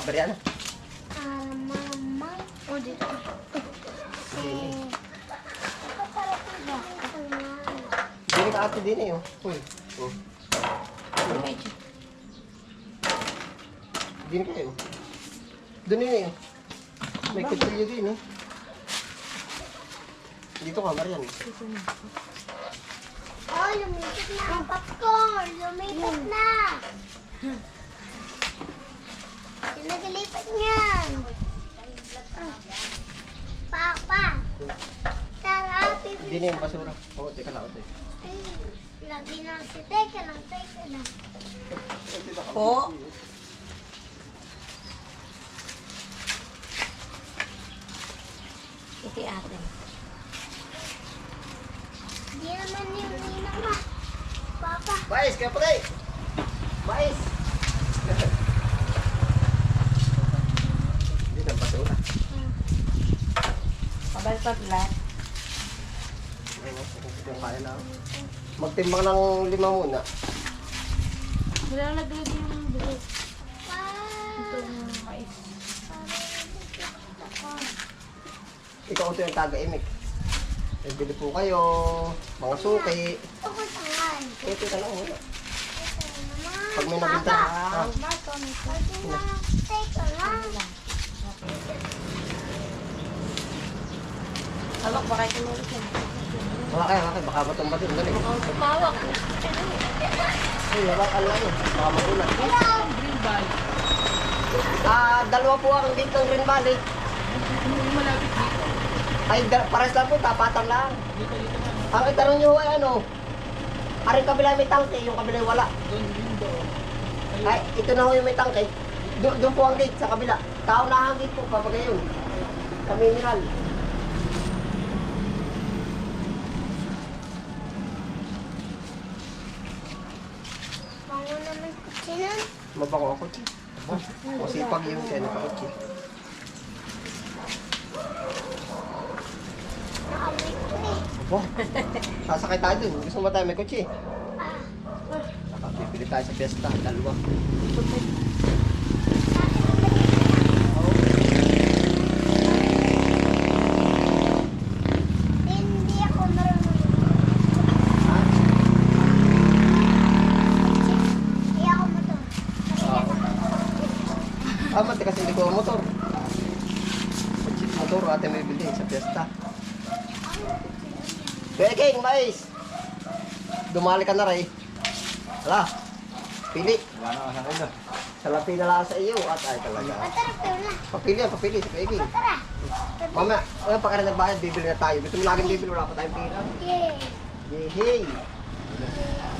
Mariana. Ah, mama. O, dito. Dini. Dini ka ate Dini, oh. Uy. Oh. Dini kayo. Doon yun eh. May kutsilyo din eh. Dito ka, Marian. Oh, lumipit na ang popcorn. Lumipit na. Pinagalipat niyan. Ah. Papa. Tara, pipili. Dini yung basura. Oo, teka lang, ate. Ay, Lagi na si Teka lang, Teka lang. Po. Iti ate. Di naman yung ninang ma. Papa. Mais, kaya patay! Mais! Dito ang basura. Yung kaya na. Magtimbang ng lima muna. Wala na naglagay yung buhok. Pa. mais. Ikaw ito yung taga-imik. Eh, bili po kayo. Mga suki. Ito teka lang muna. Pag may nabinta. Ah, Lagi na, Teka lang. Hawak ba kayo tumulog yan? mga kaya, mga kaya, baka matumba din. Dali. Tumawak. Ay, labakan lang yun. Baka magulat. Green bag. Ah, dalawa po ang dito ng Green Valley. Malapit dito. Ay, pares lang po, tapatan lang. Dito, dito na. Ang itanong nyo ay ano, aring kabila may tangke, yung kabila wala. Doon, window. Ay, ito na ho yung may tangke. Do- doon po ang gate sa kabila. Tao na ang gate po, papagay yun. Sa mineral. Mabango ako. Masipag yun kaya ko eh. Abo, sasakay tayo dun. Gusto mo ba tayo may kotse? Nakapipili tayo sa fiesta, dalawa. Hindi ako marunong. Ha? Hindi ako motor. Ah, mati kasi hindi ko ang motor. Kotse motor, ate may bili sa fiesta. Kaya King, mais! Dumali ka na rin. Hala, pili. Wala na sa akin Salapi na lang sa iyo at ay talaga. Papili yan, papili sa Kaya King. Matara. Mama, ano pa ka na nagbayad, bibili na tayo. Gusto mo laging bibili, wala pa tayong pera. Yay. Yehey!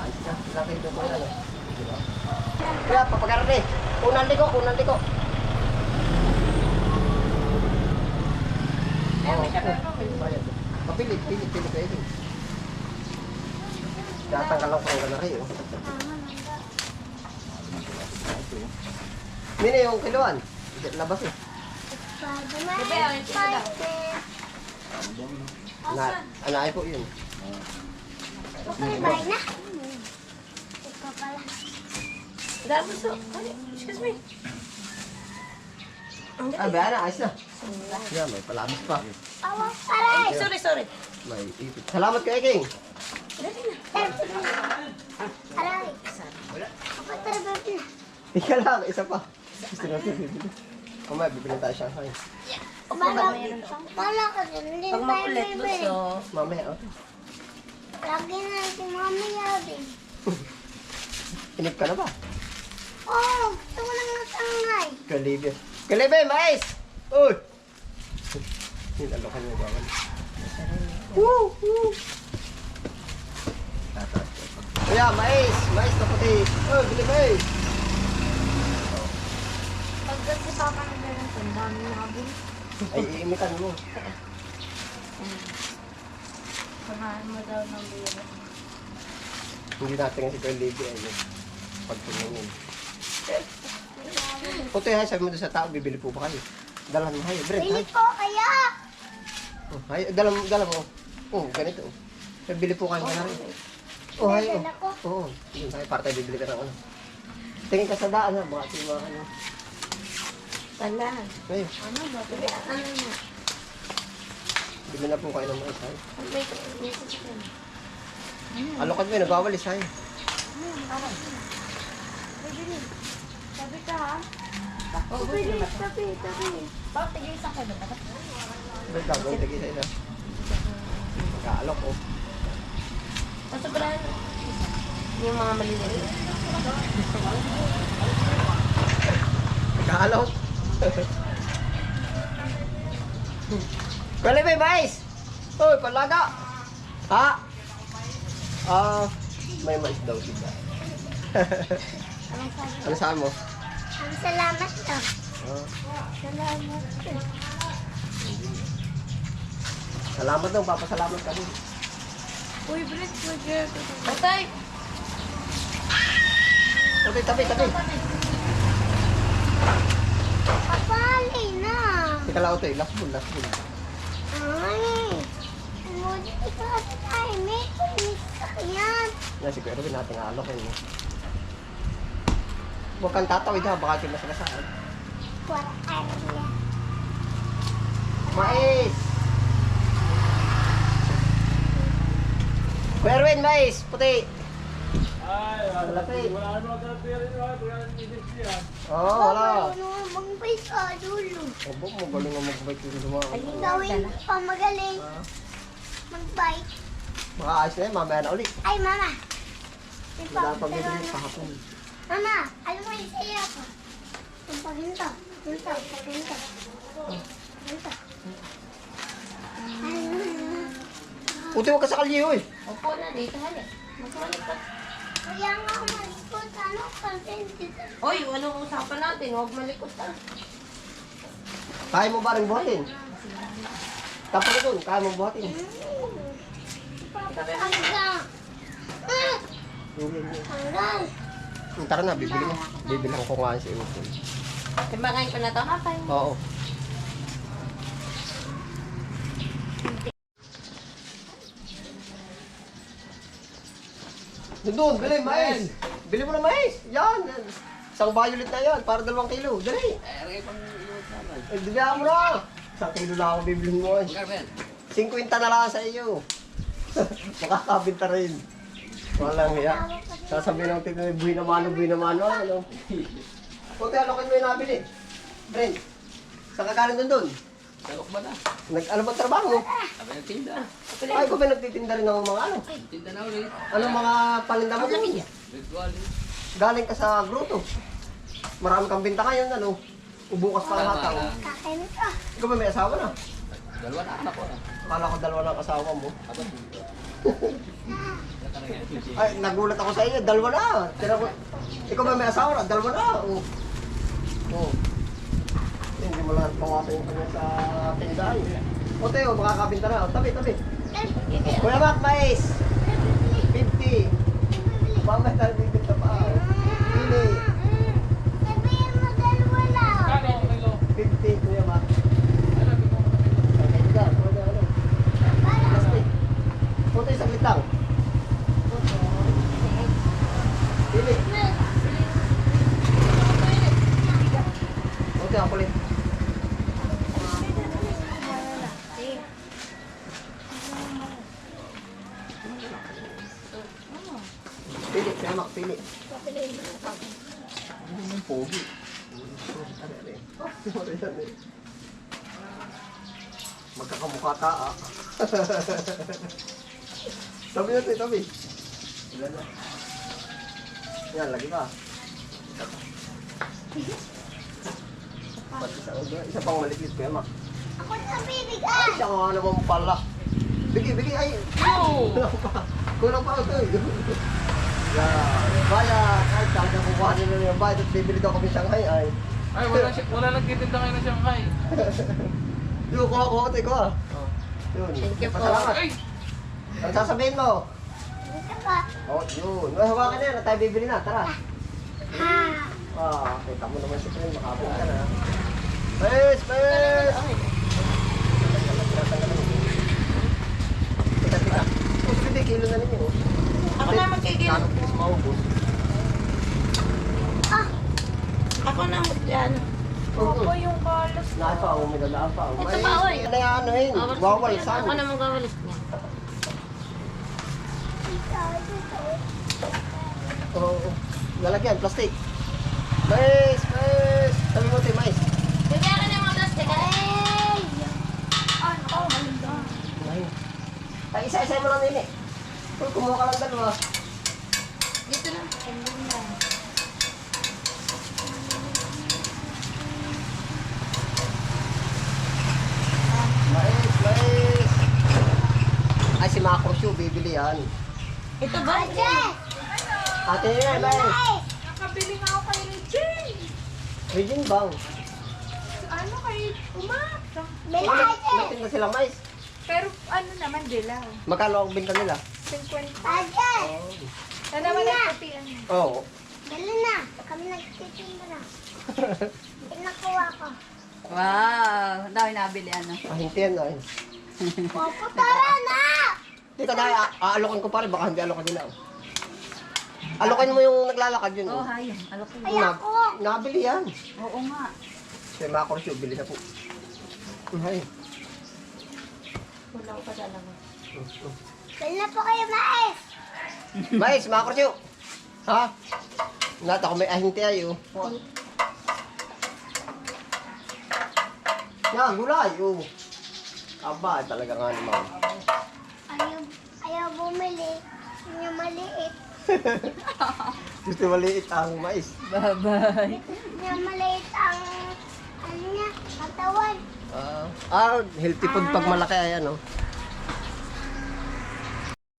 Ayos na, natin ito po na. Kaya, papagaran eh. Unang liko, unang liko. Eh, may kapal pa. Bayad. Papili, pili, pili kayo din. Tatanggal lang po ang ganari, oh. Mini yung kiluan. Hindi labas eh. Spider-Man. Ito. Spider-Man. Na, anay po yun. Makalibay na. Ikaw pala. Dami so. Ay, Excuse me. Ah, bayan na, ayos na. Yan, may palabas pa. Aray. Ay, sorry, sorry. May ipit. Salamat kay King. Na. Aray. Kapatara ba na? Ika lang, isa pa. Gusto natin bibili. Mamaya, bibili tayo Shanghai. Bala, bala ka dyan. Hindi Pag tayo makulit, bibili. gusto. Mamaya, oh. Lagi na si Mami Yabing. Inip ka na ba? Oh, gusto ko lang ng sangay. Kalibe. Kalibe, mais! Uy! Hinalo ka niya bawal. Woo! Woo! Ko. Kuya, mais! Mais na puti! Uy, bili mais! Pag si Papa na ganun, ang dami nabili. Ay, iimitan mo. Samahan mo daw ng biro. Hindi natin nga si Kalibe ay yun. Pagtumingin. Puti ha, sabi mo doon sa tao, bibili po ba kayo? Dalan mo, hayo, Brent, Bili hayo. po kaya. Oh, hayo, dalan mo, dalan mo. Oh, ganito. oh. Bibili po kayo na rin. Oh, hayo. Dadala ko. Oo, yun tayo, para tayo bibili ka ng ano. Tingin ka sa daan ha, baka yung mga ano. Wala. Ayun, Ano ba? Sabi, ano mo? bili na po kayo ng mais ay. May may sasakyan. Alokad mo yun, nagwawalis ay. Sabi ka ha? Oh, bilis, tabi, tabi. Bakit tigil sa akin ba? Ba't gagawin tagi sa'yo na? Magkaalok oh. Pala yung mga maliliit. Magkaalok. Kali may mais! Uy, palaga! Ha? Ah, may mais daw sila. Anong sabi? ano saan mo? Salamat to. Ah, Salamat to. salamat daw, papasalamat kami. Uy, Brett, pwede. Patay! Tabi, tabi, tabi. Papali na. Teka lang eh, last bull, last bull. Ay. Umulit ito kasi tayo. May kumis yan. Yan, si Kuya Ruben natin alok eh. Huwag kang tatawid ha, baka kayo masagasaan. Wala kaya. Mais! Ruben, mais! Puti! Ay, wala wala naman ka pera nyo, wala naman siya. Oo, oh, wala. Ano bang bait ka, dulo? Obo, magaling nga mag-bike yung dumaan. Gawin pa magaling. Ah, Mag-bike. Baka ayos na yan, mamaya na ulit. Ay, mama. Wala na. sa hapon. Mama, alam mo yung sa'yo ako. Yung paginto. Ginto, paginto. Ginto. Puti, huwag ka sa kalye, oy! Upo na dito, hali. Magkalik ka. Kaya nga malikot, ano, dito. Uy, anong usapan natin? Huwag malikot ka. Kaya mo ba rin buhatin? Tapos na dun, kaya mo buhatin. Hanggang. Ah, Hindi, hindi. Hanggang. Tara na, bibili mo. Bibili ko nga sa iyo. Timbangin ko na to. Hapay. Oo. Doon, bili, mais! Bili mo na mais! Yan! Isang violet na yan, para dalawang kilo. Dali! Eh, bigyan mo na! Isang kilo na ako bibili mo eh. 50 na lang sa iyo. Makakabinta rin. Walang hiya. Sasabihin ng tignan, buhay na mano, buhay na mano. Ano? Kunti, ano kayo may nabili? Brent, saan ka galing doon doon? Salok ba na? Nag, ano bang trabaho mo? Sabi ng tinda. Ay, ko ba nagtitinda rin ng mga ano? Tinda na ulit. Anong mga palinda mo? Virtual. Galing ka sa gruto. Marami kang binta ngayon, ano? Ubukas pa ang. Kakain ka. Ikaw ba may asawa na? Dalawa na anak ko. ah. Akala ko dalawa ng asawa mo. Ako Ay, nagulat ako sa iyo. Dalawa na. Tira. Ikaw ba may asawa na? Dalawa na. Oo. Oo. Hindi mo lang pawasan yung kanya sa tindahan. O Teo, makakabinta na. O, tabi, tabi. Kuya Mac, mais. 50. Mamaya tayo bibinta pa. Pili. Sabihin mo dalawa lang. Kano ang kilo? 50, Kuya Mac. Alam mo. Okay, ka. Kuya, ano? Plastic. Puto isang litang. Pili. Puto, ako ulit. Pili, Kuya Mac, pili. Ano yung pogi? Ano yan eh? Ano yan eh? Magkakamukha ka ah. tabi natin, tabi. Ilan na? Yan, lagi pa. Isa pang maliklit ko yan, Mac. Ako na bibigay. Siya nga naman pala. Bigi, bigi, ay! Kulang pa. Kulang pa ito eh. Yeah. Baya, kahit saan ka kukuha nila yung bayad at bibili daw kami Shanghai ay. Ay, wala, siya- wala nagtitinda ngayon ng Shanghai. Yung kuha, kuha ko ito, kuha. Yun. Thank you po. Pasalamat. Ay! Ang sasabihin mo? Dito pa. Oh, yun. Ay, hawakan na yan. Tayo bibili na. Tara. Ha. Ah, kita mo naman si Pren. Makabong ka na. Pes! Pes! Teka, teka. Oh, hindi, kilo na ninyo. oh. Ako na magkikil. Kano po maubos? Ah. Ako na mag... Ako yung Naka pa, oh, may dadaan pa. Ito May- pa, oy. Ano yung ano yun? Yan. saan? Ako na magawalis niya. Oo. Oh, lalagyan, plastic. Mais, mais. Sabi mo, Tim, mais. Bigyan ka ng mga plastic. Ay! Ano? Ay, Ay, isa-isa mo lang nini. Uy, kumuha ka lang dalawa. Dito na. Mais, mais. Ay, si Macro Shoe, bibili yan. Ito ba? Ate! Ate. Ay! Nakabili nga ako kay Regine. Regine Bang. Ano kay Umak? Bili May, ate! may tinda silang mais. Pero ano naman, dilaw. Magkano ang binta nila? 50. Ate! Na naman ang puti ano. Oo. Dali na. Kami nagtitinda na. Pinakuha ko. Wow, ang dami nabili ano. Ah, hindi yan, ay. Opo, tara na! Hindi ka dahil, a- aalokan ko pa rin, baka hindi alokan nila. oh. Alokan mo yung naglalakad yun. Oh, Oh, hayang. Ano ko? Ay, Na, ako. nabili yan. Oo nga. Si Macro Shoe, bili na po. Ay. Wala ko pa dalawa. Bili na po kayo, mais! Mais, Macro Shoe. Ha? Nata ko may ahinti ayo. Yan, gulay. Oh. Aba, talaga nga naman. Ayaw, ayaw bumili. Yung maliit. Gusto maliit ang mais. Bye-bye. Yung maliit ang, ano niya, katawan. Ah, ah, healthy food pag malaki ayan, oh.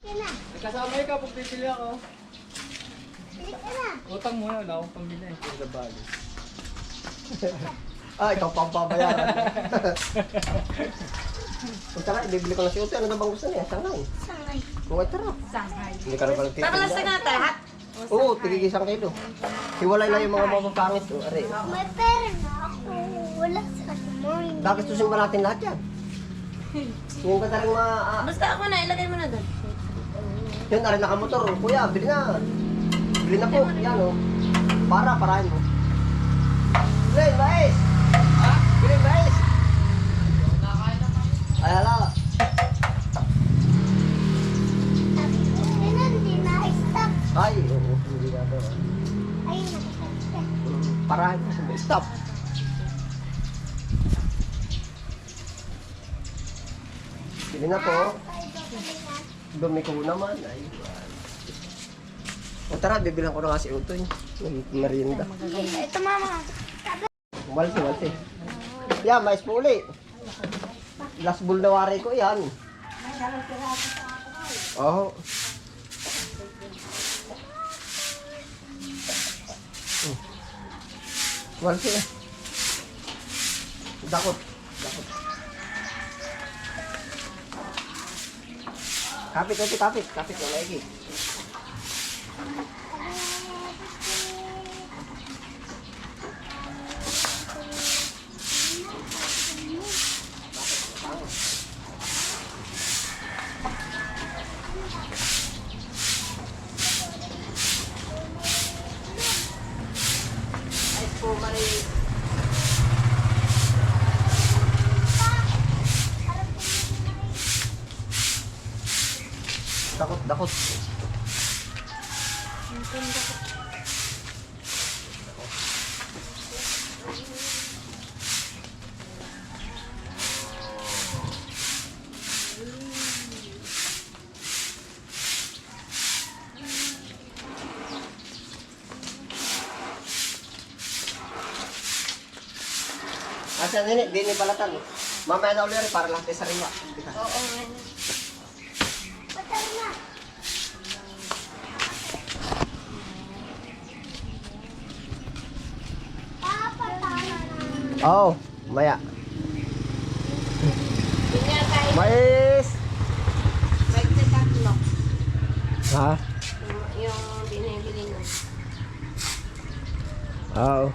Bili na. Kasama ka pag bibili ako. Bili ka na. Utang muna, wala akong pambili. Sa bali. Ah, ikaw pa ang Kung tara, ibibili ko na si Utoy. Ano na bang gusto niya? Sangay. Sangay. Kung ay tara. Sanghay. Hindi ka na pala Tabalas na nga lahat. Oo, tigigis ang kilo. Hiwalay lang yung mga mapapangit. Oh, are. May pera na ako. Wala sa kumoy. Gagastusin ba natin lahat yan? Yung ka talagang ma... ah, Basta ako na, ilagay mo na doon. yun, are nakamotor. oh. Kuya, bili na. Bili na po. Yan, oh. Para, parahin mo. Bili, mais! Ha? Bili, mais! Ay, hala. Sabi ko, yun hindi na-stop. Ay, oo. Hindi na to. Ay. Parahin mo. Stop. Bili na po. Dumi ko naman. Ay, o tara, bibilang ko na nga si Utoy. Ng merienda. Ito, mama. Walsi, walsi. Yan, mais po uli. Last bull na wari ko yan. Oo. Hmm. Walsi eh. Dakot. Dakot. Kapit, kapit, kapit. Kapit, wala lagi. Dakot, dakot. Asa nini, di ni balatan. Mamaya na ulit para lahat ay sariwa. Oo, Patay na. Papatay na. Oo, oh, maya. Mais! Bagsa tatlo. Ha? Yung- binibili nyo. Oo.